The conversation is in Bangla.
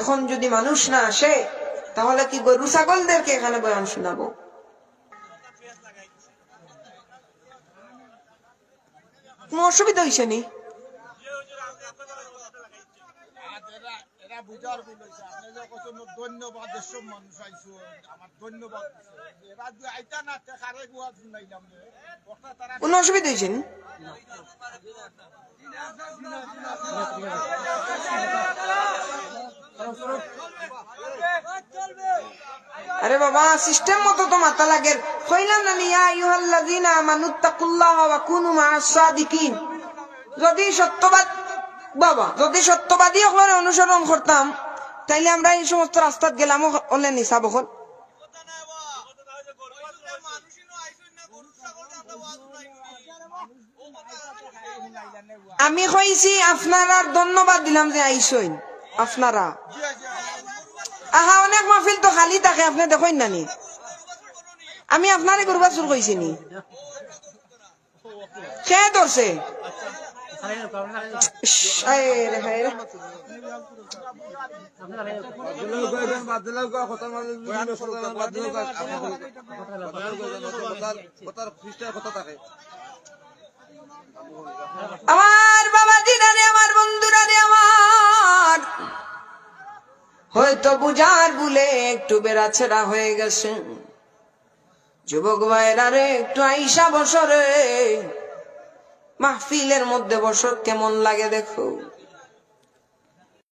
এখন যদি মানুষ না আসে তাহলে কি গরু ছাগলদেরকে এখানে বয়ান শোনাবো কোনো অসুবিধা হয়েছে নি আর এরা এরা বুঝার ভুল হয়েছে আপনি যে কত ধন্যবাদ এসব মানুষ আইসো আমার ধন্যবাদ দিছে। এরা যদি আইতা না তে খারে গুয়া শুনাইলাম রে ওটা তারা কোনো অসুবিধা হয়েছে নি আরে বাবা সিস্টেম মতো তো মাথা লাগে। কইলাম না ইয়া আইয়ুহাল্লাযীনা আমানুত্তাকুল্লাহ ওয়া কুনু মা'আস সাদিকিন। যদি সত্যবাদ, বাবা, যদি সত্যবাদী হলে অনুসরণ করতাম, তাইলে আমরা এই সমস্ত রাস্তাত গেলাম হলে নিসাব হল আমি কইছি, আপনারা ধন্যবাদ দিলাম যে আইসইন, আপনারা। আহা, অনেক মাহফিল তো খালি থাকে আপনি দেখেন না নি। আমি আপনারে করবা চুর কইছি নি। কে ধরছে। আমার হয়তো বুঝার বুলে একটু বেড়াছেড়া হয়ে গেছে। যুবক ভাইরা রে, একটু আইসা বসরে মাহফিলের মধ্যে বসর কেমন লাগে দেখো।